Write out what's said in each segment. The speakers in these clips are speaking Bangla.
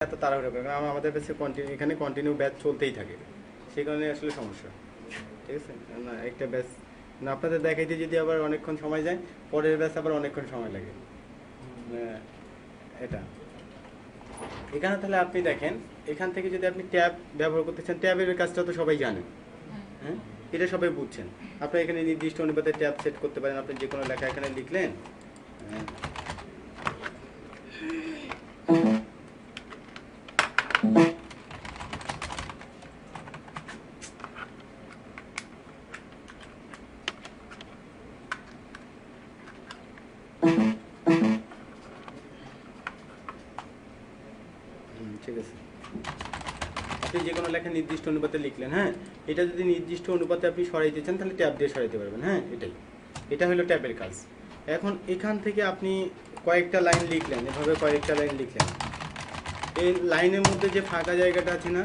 এত তাড়াহুড়ো করে কারণ আমাদের কাছে কন্টিনিউ এখানে কন্টিনিউ ব্যাচ চলতেই থাকে। সেই কারণে আসলে সমস্যা। ঠিক আছে? না একটা ব্যাচ না আপনাদের দেখাইতে যদি আবার অনেকক্ষণ সময় যায় পরের ব্যাচ আবার অনেকক্ষণ সময় লাগে। আহ, এটা। এখানে তাহলে আপনি দেখেন এখান থেকে যদি আপনি ট্যাব ব্যবহার করতে চান ট্যাবের কাজটা তো সবাই জানেন হ্যাঁ? এটা সবাই বুঝছেন। আপনি এখানে নির্দিষ্ট অনুপাতে ট্যাব সেট করতে পারেন আপনি যে কোনো লেখা এখানে লিখলেন। হ্যাঁ। আপনি যে লেখা নির্দিষ্ট অনুপাতে লিখলেন হ্যাঁ? এটা যদি নির্দিষ্ট অনুপাতে আপনি সরাইতে চান, তাহলে ট্যাব দিয়ে সরাইতে পারবেন হ্যাঁ? এটাই। এটা হলো ট্যাবের কাজ। এখন এখান থেকে আপনি কয়েকটা লাইন লিখলেন, এভাবে কয়েকটা লাইন লিখলেন। এই লাইনের মধ্যে যে ফাঁকা জায়গাটা আছে না,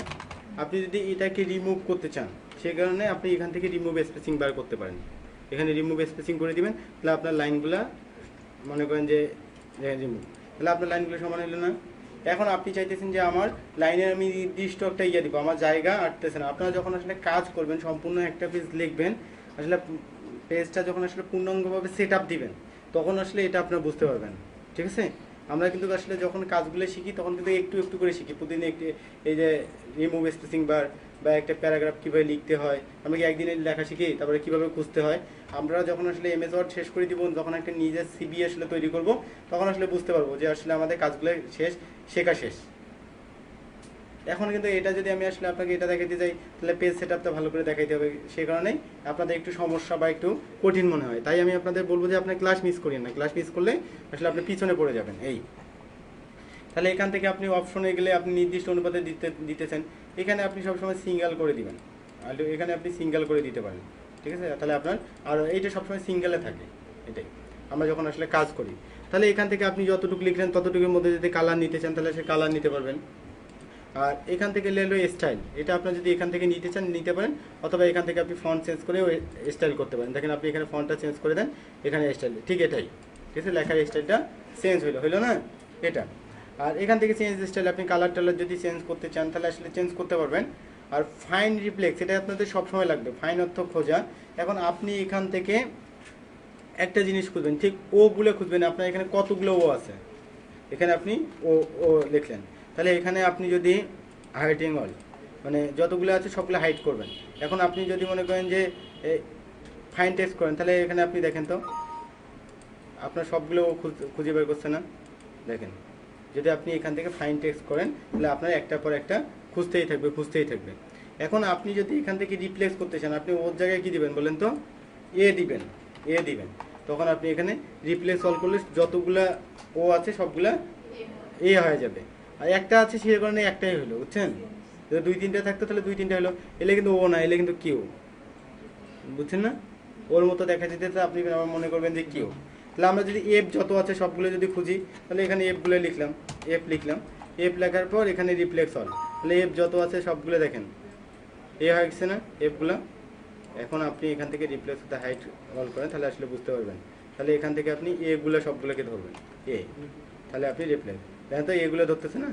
আপনি যদি এটাকে রিমুভ করতে চান, সে কারণে আপনি এখান থেকে রিমুভ স্পেসিং বার করতে পারেন। এখানে রিমুভ স্পেসিং করে দিবেন, তাহলে আপনার লাইনগুলা মনে করেন যে রিমুভ তাহলে আপনার লাইনগুলো সমান হলো না। এখন আপনি চাইতেছেন যে আমার লাইনের আমি নির্দিষ্ট একটা ইয়ে দিব, আমার জায়গা আটতেছে না। আপনারা যখন আসলে কাজ করবেন, সম্পূর্ণ একটা পেজ লিখবেন, আসলে পেজটা যখন আসলে পূর্ণাঙ্গভাবে সেট আপ দিবেন, তখন আসলে এটা আপনারা বুঝতে পারবেন। ঠিক আছে? আমরা কিন্তু আসলে যখন কাজগুলো শিখি, তখন কিন্তু একটু একটু করে শিখি। প্রতিদিন একটি, এই যে রিমুভ স্পেসিং বার বা একটা প্যারাগ্রাফ কীভাবে লিখতে হয়, আমরা কি একদিনে লেখা শিখি, তারপরে কীভাবে খুঁজতে হয়। আমরা যখন আসলে এমএস ওয়ার্ড শেষ করে দিব, যখন একটা নিজের সিবি আসলে তৈরি করব, তখন আসলে বুঝতে পারব যে আসলে আমাদের কাজগুলো শেষ, শেখা শেষ। এখন কিন্তু এটা যদি আমি আসলে আপনাকে এটা দেখাইতে যাই তাহলে পেজ সেট আপটা ভালো করে দেখাইতে হবে। সে কারণেই আপনাদের একটু সমস্যা বা একটু কঠিন মনে হয়। তাই আমি আপনাদের বলব যে আপনার ক্লাস মিস করিয়েন না। ক্লাস মিস করলে আসলে আপনি পিছনে পড়ে যাবেন। এই। তাহলে এখান থেকে আপনি অপশনে গেলে আপনি নির্দিষ্ট অনুপাতে দিতে, দিতেছেন। এখানে আপনি সবসময় সিঙ্গেল করে দিবেন। আর এখানে আপনি সিঙ্গেল করে দিতে পারেন। ঠিক আছে? তাহলে আপনার আর এইটা সবসময় সিঙ্গেলে থাকে। এটাই। আমরা যখন আসলে কাজ করি, তাহলে এখান থেকে আপনি যতটুকু লিখলেন, ততটুকুর মধ্যে যদি কালার নিতে চান, তাহলে সে কালার নিতে পারবেন। আর এখান থেকে লেলো স্টাইল এটা আপনার যদি এখান থেকে নিতে চান, নিতে পারেন, অথবা এখান থেকে আপনি ফন্ট চেঞ্জ করে স্টাইল করতে পারেন। দেখেন আপনি এখানে ফন্টটা চেঞ্জ করে দেন, এখানে স্টাইল ঠিক এটাই। ঠিক আছে, লেখার স্টাইলটা চেঞ্জ হইল। হইল না? এটা। আর এখান থেকে চেঞ্জ স্টাইল আপনি কালার টালার যদি চেঞ্জ করতে চান, তাহলে আসলে চেঞ্জ করতে পারবেন। আর ফাইন রিপ্লেক্স এটা আপনাদের সবসময় লাগবে। ফাইন অর্থ খোঁজা। এখন আপনি এখান থেকে একটা জিনিস খুঁজবেন। ঠিক ওগুলো খুঁজবেন। আপনার এখানে কতগুলো ও আছে? এখানে আপনি ও ও লিখলেন। তাহলে এখানে আপনি যদি হাইটিং অল মানে যতগুলো আছে সবগুলো হাইট করবেন। এখন আপনি যদি মনে করেন যে ফাইন টেক্সট করেন, তাহলে এখানে আপনি দেখেন তো, আপনার সবগুলো খুঁজ- বের করছে না। দেখেন, যদি আপনি এখান থেকে ফাইন টেক্সট করেন, তাহলে আপনার একটা পর একটা খুঁজতেই থাকবে খুঁজতেই থাকবে। এখন আপনি যদি এখান থেকে রিপ্লেস করতে চান, আপনি ওর জায়গায় কী দিবেন বলেন তো? এ দিবেন এ দিবেন। তখন আপনি এখানে রিপ্লেস অল করলে যতগুলা ও আছে সবগুলা এ হয়ে যাবে। আর একটা আছে সেই কারণে একটাই হলো, বুঝছেন? যদি দুই তিনটা থাকতো তাহলে দুই তিনটা হলো, এলে কিন্তু ও না, এলে কিন্তু কিউ। বুঝছেন না? ওর মতো দেখা যেতে আপনি আমার মনে করবেন যে কিউ। তাহলে আমরা যদি এফ যত আছে সবগুলো যদি খুঁজি, তাহলে এখানে এফগুলো লিখলাম এফ লিখলাম। এফ লেখার পর এখানে রিপ্লেক্স অল তাহলে এফ যত আছে সবগুলো দেখেন। এ হয়ে গেছে না এফগুলো এখন আপনি এখান থেকে রিপ্লেস হতে হাইট অল করেন, তাহলে আসলে বুঝতে পারবেন। তাহলে এখান থেকে আপনি এগুলো সবগুলোকে ধরবেন এ তাহলে আপনি রিপ্লেস দেখেন তো এগুলো ধরতেছে না?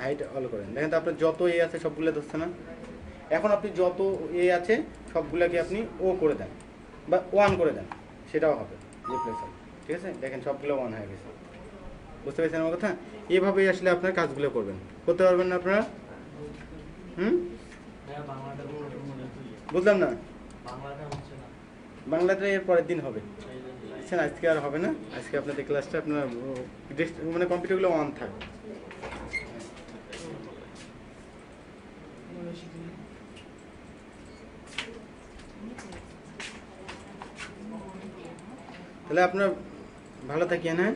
হাইট অল করেন। দেখেন তো আপনার যত এ আছে সবগুলো ধরছে না? এখন আপনি যত এ আছে সবগুলোকে আপনি ও করে দেন বা ওয়ান করে দেন সেটাও হবে রিপ্লেস হবে। ঠিক আছে? দেখেন সবগুলো ওয়ান হয়ে গেছে। বুঝতে পেরেছেন আমার কথা? এভাবেই আসলে আপনার কাজগুলো করবেন। করতে পারবেন না আপনারা? হুম? বুঝলাম না? বাংলাটা এর পরের দিন হবে। বুঝছেন আজকে আর হবে না। আজকে আপনাদের ক্লাসটা আপনার মানে কম্পিউটারগুলো অন থাকবে তাহলে আপনার ভালো থাকি হ্যাঁ?